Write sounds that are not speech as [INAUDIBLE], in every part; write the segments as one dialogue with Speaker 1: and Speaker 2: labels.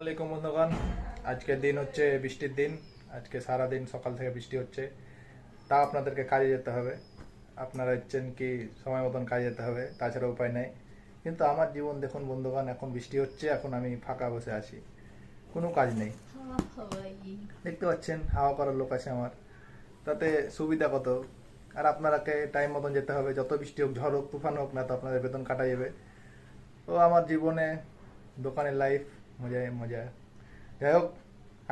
Speaker 1: আসসালামাইকুম বন্ধুগণ। আজকের দিন হচ্ছে বৃষ্টির দিন। আজকে সারা দিন সকাল থেকে বৃষ্টি হচ্ছে। তা আপনাদেরকে কাজে যেতে হবে। আপনারা ইচ্ছেন কি সময় মতন কাজে যেতে হবে তাছাড়া উপায় নেই। কিন্তু আমার জীবন দেখুন বন্ধুগণ, এখন বৃষ্টি হচ্ছে, এখন আমি ফাঁকা বসে আছি। কোনো কাজ নেই। দেখতে পাচ্ছেন, হাওয়া করার লোক আছে আমার। তাতে সুবিধা কত? আর আপনারাকে টাইম মতন যেতে হবে। যত বৃষ্টি হোক, ঝড় হোক, তুফান হোক, না তো আপনাদের বেতন কাটা যাবে। তো আমার জীবনে, দোকানের লাইফ মজায় মজা। যাই হোক,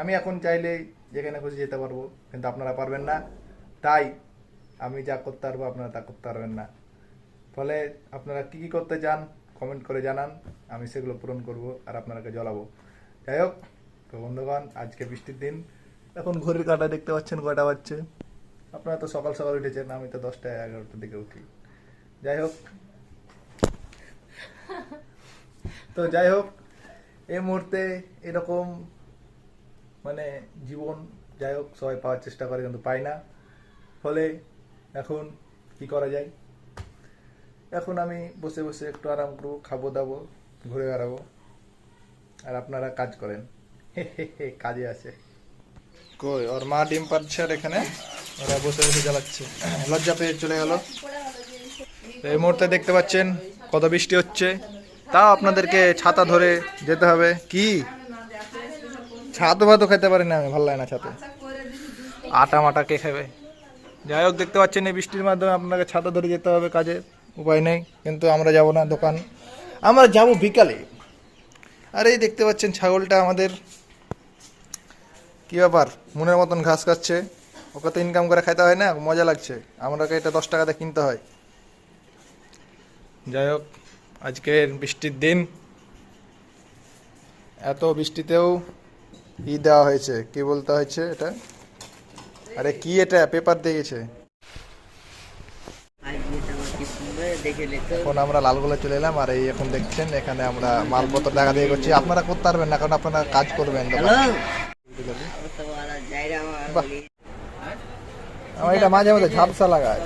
Speaker 1: আমি এখন চাইলেই যেখানে খুশি যেতে পারব, কিন্তু আপনারা পারবেন না। তাই আমি যা করতে পারব, আপনারা তা করতে পারবেন না। ফলে আপনারা কি কি করতে চান কমেন্ট করে জানান। আমি সেগুলো পূরণ করব আর আপনারাকে জ্বলাবো। যাই হোক, তো বন্ধুগণ, আজকে বৃষ্টির দিন। এখন ঘড়ির কাটা দেখতে পাচ্ছেন, কয়টা বাজছে? আপনারা তো সকাল সকাল উঠেছেন, আমি তো দশটা এগারোটার দিকে উঠি। যাই হোক। তো যাই হোক এই মুহূর্তে এরকম মানে জীবন, যাই হোক, সবাই পাওয়ার চেষ্টা করে কিন্তু পায় না। ফলে এখন কি করা যায়? এখন আমি বসে বসে একটু আরাম করব, খাব দাবো, ঘুরে বেড়াবো। আর আপনারা কাজ করেন। [LAUGHS] কাজে আছে। কই, ওর মা ডিম পাচ্ছে আর এখানে? ওরা বসে বসে জ্বালাচ্ছে। লজ্জা পেয়ে চলে গেল। এই মুহূর্তে দেখতে পাচ্ছেন কত বৃষ্টি হচ্ছে। তাও আপনাদেরকে ছাতা ধরে যেতে হবে। কি? ছাতু ভাতও খেতে পারি না আমি, ভালো লাগে না ছাতে। আটা মাটা কে খাবে? যাই হোক, দেখতে পাচ্ছেন এই বৃষ্টির মাধ্যমে আপনাকে ছাতা ধরে যেতে হবে কাজে, উপায় নেই, কিন্তু আমরা যাব না দোকান। আমরা যাব বিকালে। আর এই দেখতে পাচ্ছেন ছাগলটা আমাদের। কি ব্যাপার? মনের মতন ঘাস খাচ্ছে। ওকে তো ইনকাম করে খাইতে হয় না? মজা লাগছে। আমরাকে এটা দশ টাকাতে কিনতে হয়। যাই হোক আজকের বৃষ্টির দিন। এত বৃষ্টিতেও ই দেওয়া হয়েছে। কি বলতে হয়েছে এটা? আরে কি এটা? পেপার দিয়েছে। এখন আমরা লালগোলা চলে এলাম আর এই এখন দেখছেন এখানে আমরা মালপত্র টাকা দিয়ে করছি। আপনারা করতে পারবেন না কারণ আপনারা কাজ করবেন। আমার এটা মাঝে মাঝে ঝাপসা লাগায়।